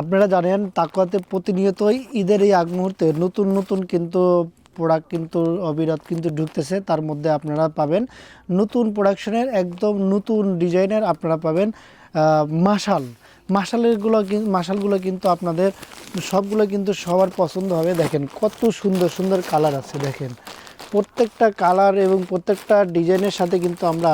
আপনারা জানেন তাকুয়াতে প্রতিনিয়তই ঈদের এই আগ মুহূর্তে নতুন নতুন কিন্তু প্রোডাক্ট কিন্তু, অবিরত কিন্তু ঢুকতেছে। তার মধ্যে আপনারা পাবেন নতুন প্রোডাকশনের একদম নতুন ডিজাইনের আপনারা পাবেন মাশাল। মাশালেরগুলো মাশালগুলো কিন্তু আপনাদের সবগুলো কিন্তু সবার পছন্দ হবে। দেখেন কত সুন্দর সুন্দর কালার আছে, দেখেন। প্রত্যেকটা কালার এবং প্রত্যেকটা ডিজাইনের সাথে কিন্তু আমরা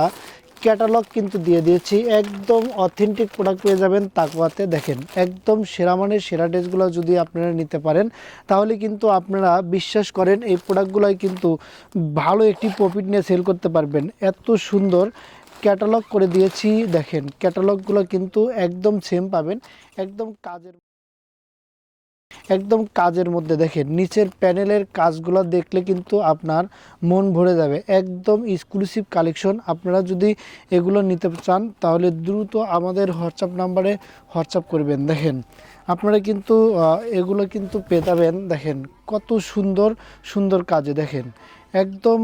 ক্যাটালগ কিন্তু দিয়ে দিয়েছি। একদম অথেন্টিক প্রোডাক্ট পেয়ে যাবেন তাকুয়াতে দেখেন, একদম সেরা মানের, সেরা ড্রেসগুলো যদি আপনারা নিতে পারেন, তাহলে কিন্তু আপনারা বিশ্বাস করেন এই প্রোডাক্টগুলোই কিন্তু ভালো একটি প্রফিট নিয়ে সেল করতে পারবেন। এত সুন্দর ক্যাটালগ করে দিয়েছি। দেখেন ক্যাটালগগুলো কিন্তু একদম সেম পাবেন। একদম কাজের একদম কাজের মধ্যে। দেখেন, নিচের প্যানেলের কাজগুলো দেখলে কিন্তু আপনার মন ভরে যাবে। একদম এক্সক্লুসিভ কালেকশন আপনারা যদি এগুলো নিতে চান, তাহলে দ্রুত আমাদের হোয়াটসঅ্যাপ নাম্বারে হোয়াটসঅ্যাপ করবেন। দেখেন, আপনারা কিন্তু এগুলো কিন্তু পেতাবেন দেখেন, কত সুন্দর সুন্দর কাজে। দেখেন একদম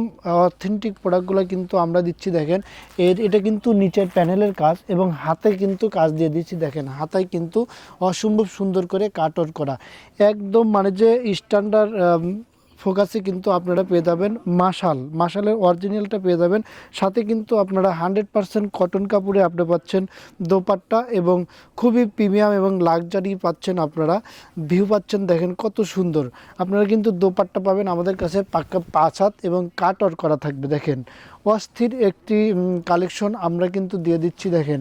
অথেন্টিক প্রোডাক্টগুলো কিন্তু আমরা দিচ্ছি, দেখেন। এর, এটা কিন্তু নিচের প্যানেলের কাজ এবং হাতে কিন্তু কাজ দিয়ে দিচ্ছি, দেখেন। হাতায় কিন্তু অসম্ভব সুন্দর করে কাটর করা। একদম মানে যে স্ট্যান্ডার্ড ফোকাসে কিন্তু আপনারা পেয়ে যাবেন মাশাল। মাশালের অরিজিনালটা পেয়ে যাবেন। সাথে কিন্তু আপনারা হান্ড্রেড পারসেন্ট কটন কাপড়ে আপনি পাচ্ছেন দোপাট্টা এবং খুবই প্রিমিয়াম এবং লাক্সারি পাচ্ছেন আপনারা। ভিউ পাচ্ছেন, দেখেন কত সুন্দর। আপনারা কিন্তু দোপাট্টা পাবেন আমাদের কাছে পাক্কা পাঁচ হাত এবং কাটর করা থাকবে, দেখেন। অস্থির একটি কালেকশন আমরা কিন্তু দিয়ে দিচ্ছি, দেখেন।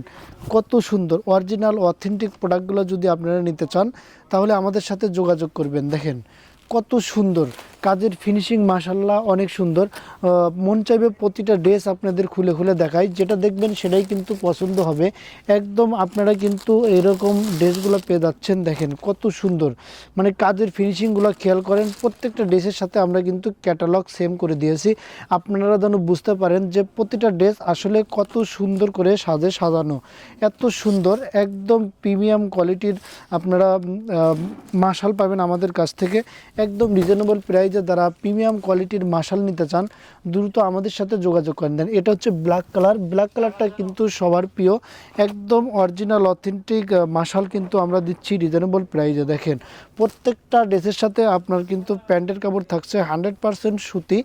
কত সুন্দর। অরিজিনাল অথেন্টিক প্রোডাক্টগুলো যদি আপনারা নিতে চান, তাহলে আমাদের সাথে যোগাযোগ করবেন, দেখেন। কত সুন্দর। কাজের ফিনিশিং মাসাল্লাহ অনেক সুন্দর। মন চাইবে প্রতিটা ড্রেস আপনাদের খুলে খুলে দেখাই। যেটা দেখবেন সেটাই কিন্তু পছন্দ হবে। একদম আপনারা কিন্তু এরকম ড্রেসগুলো পেয়ে যাচ্ছেন, দেখেন কত সুন্দর। মানে কাজের ফিনিশিংগুলো খেয়াল করেন, প্রত্যেকটা ড্রেসের সাথে আমরা কিন্তু ক্যাটালগ সেম করে দিয়েছি। আপনারা যেন বুঝতে পারেন যে প্রতিটা ড্রেস আসলে কত সুন্দর করে সাজে সাজানো। এত সুন্দর, একদম প্রিমিয়াম কোয়ালিটির আপনারা মাশাল পাবেন আমাদের কাছ থেকে। একদম রিজনেবল প্রাইজে যারা প্রিমিয়াম কোয়ালিটির মাশাল নিতে চান, দ্রুত আমাদের সাথে যোগাযোগ করেন। দেন, এটা হচ্ছে ব্ল্যাক কালার ব্ল্যাক কালারটা কিন্তু সবার প্রিয়। একদম অরিজিনাল অথেন্টিক মাশাল কিন্তু আমরা দিচ্ছি রিজনেবল প্রাইজে দেখেন, প্রত্যেকটা ড্রেসের সাথে আপনার কিন্তু প্যান্টের কাপড় থাকছে হান্ড্রেড পারসেন্ট সুতি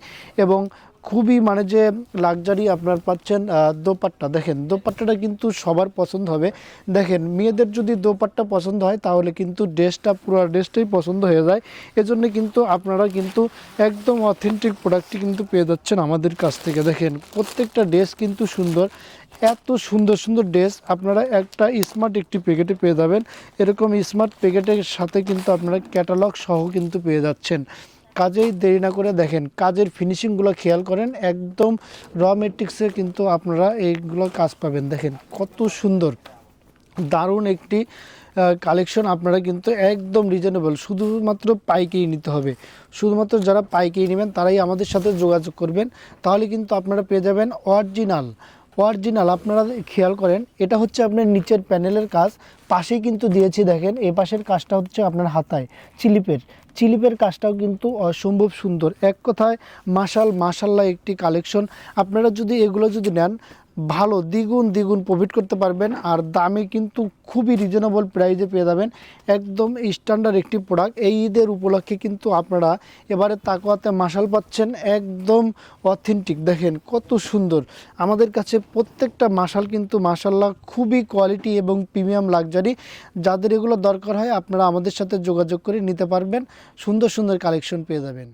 এবং খুবই মানে যে লাক্সারি আপনার পাচ্ছেন দোপাট্টা। দেখেন, দোপাট্টাটা কিন্তু সবার পছন্দ হবে। দেখেন, মেয়েদের যদি দোপাট্টা পছন্দ হয়, তাহলে কিন্তু ড্রেসটা পুরো ড্রেসটাই পছন্দ হয়ে যায়। এজন্য কিন্তু আপনারা কিন্তু একদম অথেন্টিক প্রোডাক্টটি কিন্তু পেয়ে যাচ্ছেন আমাদের কাছ থেকে। দেখেন, প্রত্যেকটা ড্রেস কিন্তু সুন্দর। এত সুন্দর সুন্দর ড্রেস আপনারা একটা স্মার্ট একটি প্যাকেটে পেয়ে যাবেন। এরকম স্মার্ট প্যাকেটের সাথে কিন্তু আপনারা ক্যাটালগ সহ কিন্তু পেয়ে যাচ্ছেন। কাজেই দেরি না করে দেখেন, কাজের ফিনিশিংগুলো খেয়াল করেন, একদম র মেট্রিক্সে কিন্তু আপনারা এইগুলো কাজ পাবেন। দেখেন কত সুন্দর, দারুণ একটি কালেকশন আপনারা কিন্তু একদম রিজনেবল শুধুমাত্র পাইকেই নিতে হবে। শুধুমাত্র যারা পাইকেই নেবেন, তারাই আমাদের সাথে যোগাযোগ করবেন। তাহলে কিন্তু আপনারা পেয়ে যাবেন অরিজিনাল অরিজিনাল আপনারা খেয়াল করেন, এটা হচ্ছে আপনার নিচের প্যানেলের কাজ, পাশেই কিন্তু দিয়েছি দেখেন, এ পাশের কাজটা হচ্ছে আপনার হাতায়, চিলিপের। চিলিপের কাজটাও কিন্তু অসম্ভব সুন্দর। এক কথায় মাসাল মাসাল্লা একটি কালেকশন। আপনারা যদি এগুলো যদি নেন ভালো, দ্বিগুণ দ্বিগুণ প্রফিট করতে পারবেন আর দামে কিন্তু খুবই রিজনেবল প্রাইজে পেয়ে যাবেন। একদম স্ট্যান্ডার্ড একটি প্রোডাক্ট এই ঈদের উপলক্ষে কিন্তু আপনারা এবারে তাকোয়াতে মাশাল পাচ্ছেন, একদম অথেন্টিক দেখেন কত সুন্দর। আমাদের কাছে প্রত্যেকটা মাশাল কিন্তু মাশাল্লাহ খুবই কোয়ালিটি এবং প্রিমিয়াম লাক্সারি যাদের এগুলো দরকার হয় আপনারা আমাদের সাথে যোগাযোগ করে নিতে পারবেন। সুন্দর সুন্দর কালেকশন পেয়ে যাবেন।